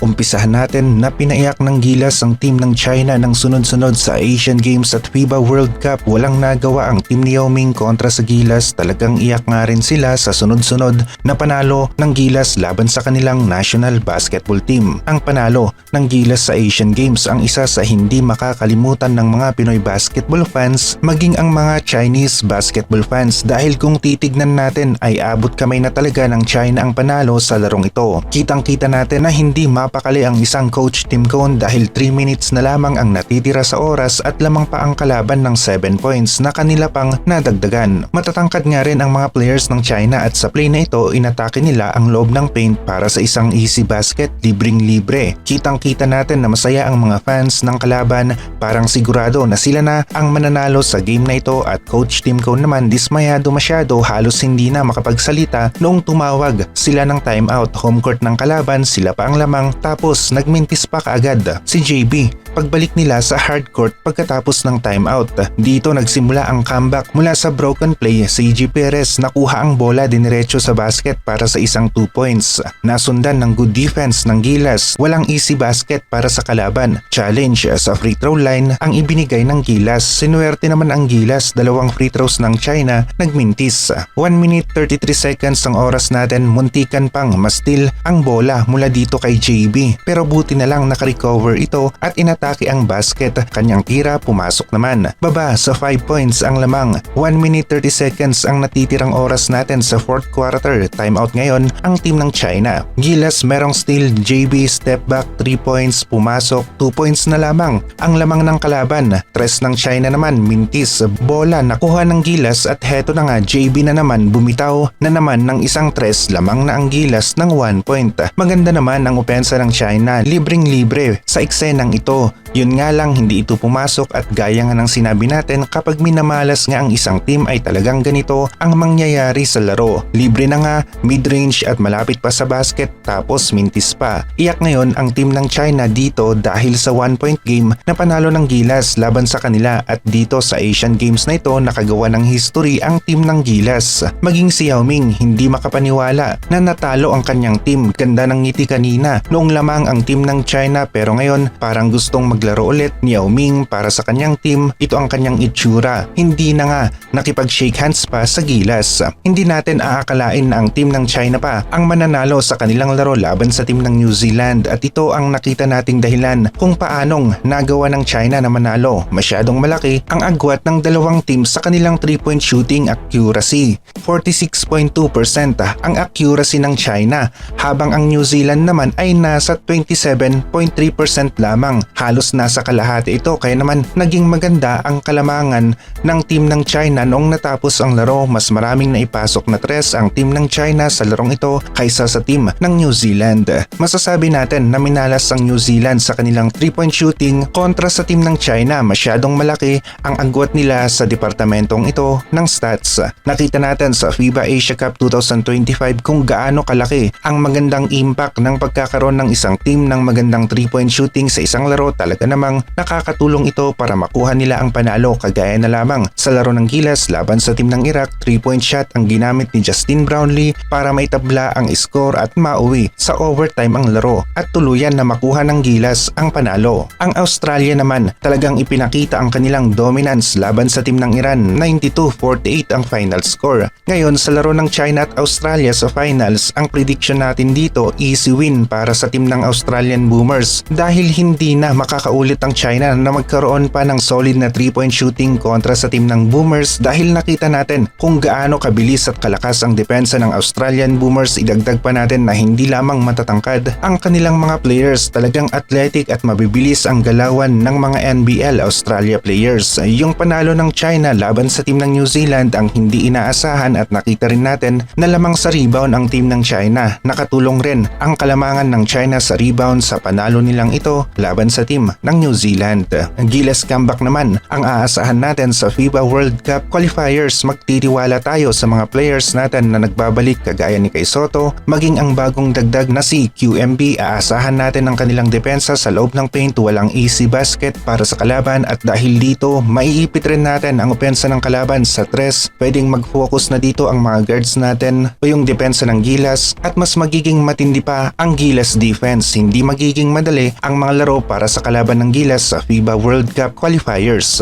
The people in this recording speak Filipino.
Umpisahan natin na pinaiyak ng gilas ang team ng China ng sunod-sunod sa Asian Games at FIBA World Cup. Walang nagawa ang team ni Yao Ming kontra sa gilas. Talagang iyak nga rin sila sa sunod-sunod na panalo ng gilas laban sa kanilang national basketball team. Ang panalo ng gilas sa Asian Games ang isa sa hindi makakalimutan ng mga Pinoy basketball fans maging ang mga Chinese basketball fans dahil kung titignan natin ay abot kamay na talaga ng China ang panalo sa larong ito. Kitang kita natin na hindi mapakali ang isang coach Tim Cone dahil 3 minutes na lamang ang natitira sa oras at lamang pa ang kalaban ng 7 points na kanila pang nadagdagan. Matatangkad nga rin ang mga players ng China at sa play na ito inatake nila ang loob ng paint para sa isang easy basket libreng libre. Kitang kita natin na masaya ang mga fans ng kalaban parang sigurado na sila na ang mananalo sa game na ito at coach Tim Cone naman dismayado masyado halos hindi na makapagsalita noong tumawag sila ng timeout home court ng kalaban sila pa ang lamang tapos nagmintis pa kaagad si JB pagbalik nila sa hard court pagkatapos ng timeout. Dito nagsimula ang comeback mula sa broken play si G. Perez nakuha ang bola diniretso sa basket para sa isang 2 points. Nasundan ng good defense ng Gilas. Walang easy basket para sa kalaban. Challenge sa free throw line ang ibinigay ng Gilas. Sinuwerte naman ang Gilas dalawang free throws ng China nagmintis. 1 minute 33 seconds ang oras natin muntikan pang mastil ang bola mula dito kay JB. Pero buti na lang nakarecover ito at inatake ang basket. Kanyang tira pumasok naman. Baba sa 5 points ang lamang. 1 minute 30 seconds ang natitirang oras natin sa 4th quarter. Timeout ngayon ang team ng China. Gilas merong steal, JB step back 3 points, pumasok 2 points na lamang. Ang lamang ng kalaban. Tres ng China naman, mintis, bola nakuha ng Gilas at heto na nga JB na naman bumitaw na naman ng isang tres lamang na ang Gilas ng 1 point. Maganda naman ang opensa ng China, libreng libre sa eksenang ito. Yun nga lang hindi ito pumasok at gaya nga ng sinabi natin kapag minamalas nga ang isang team ay talagang ganito ang mangyayari sa laro. Libre na nga, mid-range at malapit pa sa basket tapos mintis pa. Iyak ngayon ang team ng China dito dahil sa one point game na panalo ng Gilas laban sa kanila at dito sa Asian Games na ito nakagawa ng history ang team ng Gilas. Maging si Yao Ming hindi makapaniwala na natalo ang kanyang team. Ganda ng ngiti kanina noong lamang ang team ng China pero ngayon parang gustong maglaro ulit ni Yao Ming para sa kanyang team. Ito ang kanyang itsura. Hindi na nga nakipag-shake hands pa sa Gilas. Hindi natin aakalain na ang team ng China pa ang mananalo sa kanilang laro laban sa team ng New Zealand at ito ang nakita nating dahilan kung paanong nagawa ng China na manalo. Masyadong malaki ang agwat ng dalawang team sa kanilang 3-point shooting accuracy. 46.2% ang accuracy ng China habang ang New Zealand naman ay nasa 27.3% lamang. Halos nasa kalahati ito kaya naman naging maganda ang kalamangan ng team ng China noong natapos ang laro. Mas maraming naipasok na tres ang team ng China sa larong ito kaysa sa team ng New Zealand. Masasabi natin na minalas ang New Zealand sa kanilang 3-point shooting kontra sa team ng China. Masyadong malaki ang agwat nila sa departamentong ito ng stats. Nakita natin sa FIBA Asia Cup 2025 kung gaano kalaki ang magandang impact ng pagkakaroon ng isang team ng magandang 3-point shooting sa isang laro. Talaga namang nakakatulong ito para makuha nila ang panalo kagaya na lamang sa laro ng Gilas laban sa team ng Iraq. 3-point shot ang ginamit ni Justin Brownlee para maitabla ang score at mauwi sa overtime ang laro at tuluyan na makuha ng Gilas ang panalo. Ang Australia naman talagang ipinakita ang kanilang dominance laban sa team ng Iran 92-48 ang final score. Ngayon sa laro ng China at Australia sa finals, ang prediction natin dito easy win para sa team ng Australian Boomers dahil hindi na makakaulit ang China na magkaroon pa ng solid na 3-point shooting kontra sa team ng Boomers dahil nakita natin kung gaano kabilis at kalakas ang depensa ng Australian Boomers idagdag pa natin na hindi lamang matatangkad ang kanilang mga players talagang athletic at mabibilis ang galawan ng mga NBL Australia players. Yung panalo ng China laban sa team ng New Zealand ang hindi inaasahan at nakita rin natin na lamang sa rebound ang team ng China. Nakatulong rin ang kalamangan ng China sa rebound sa panalo nilang ito laban sa team ng New Zealand. Ang Gilas comeback naman ang aasahan natin sa FIBA World Cup qualifiers. Magtitiwala tayo sa mga players natin na nagbabalik kagaya ni Kay Soto, maging ang bagong dagdag na si QMB. Aasahan natin ang kanilang depensa sa loob ng paint, walang easy basket para sa kalaban at dahil dito, maiipit rin natin ang opensa ng kalaban sa tres. Pwedeng mag-focus na dito ang mga guards natin o yung depensa ng Gilas at mas magiging matindi pa ang Gilas defense. Hindi magiging madali ang mga laro para sa kalaban ng Gilas sa FIBA World Cup qualifiers.